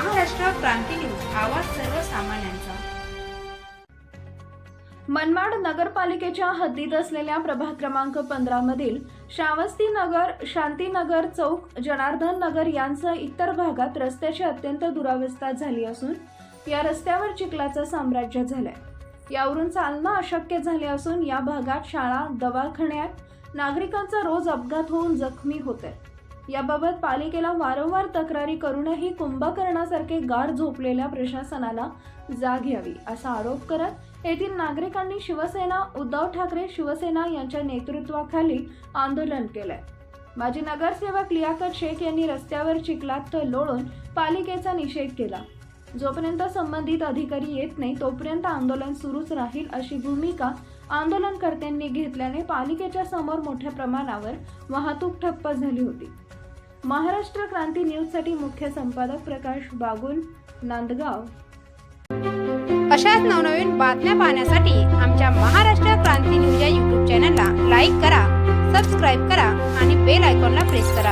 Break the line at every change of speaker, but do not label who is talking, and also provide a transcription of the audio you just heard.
क्रांती news आवाज सर्वसामान्यांचा.
मनमाड नगरपालिकेच्या हद्दीत असलेल्या प्रभाग क्रमांक पंधरा मधील श्रावस्ती नगर शांतीनगर चौक जनार्दन नगर यांसह इतर भागात रस्त्याची अत्यंत दुरावस्था झाली असून या रस्त्यावर चिखलाचं साम्राज्य झालंय. यावरून चालणं अशक्य झाले असून या भागात शाळा दवाखान्यात नागरिकांचा रोज अपघात होऊन जखमी होत याबाबत पालिकेला वारंवार तक्रारी करूनही कुंभकर्णासारखे गाढ झोपलेल्या प्रशासनाला जाग यावी असा आरोप करत येथील नागरिकांनी शिवसेना उद्धव ठाकरे शिवसेना यांच्या नेतृत्वाखाली आंदोलन केलंय. माजी नगरसेवक लियाकत शेख यांनी रस्त्यावर चिखलात लोळून पालिकेचा निषेध केला. जोपर्यंत संबंधित अधिकारी येत नाही तोपर्यंत आंदोलन सुरूच राहील अशी भूमिका आंदोलनकर्त्यांनी घेतल्याने पालिकेच्या समोर मोठ्या प्रमाणावर वाहतूक ठप्प झाली होती. महाराष्ट्र क्रांती न्यूजसाठी मुख्य संपादक प्रकाश बागुल नांदगाव.
अशाच नवनवीन बातम्या पाहण्यासाठी आमच्या महाराष्ट्र क्रांती न्यूज या यूट्यूब चॅनलला लाईक करा सबस्क्राईब करा आणि बेल आयकॉनला प्रेस करा.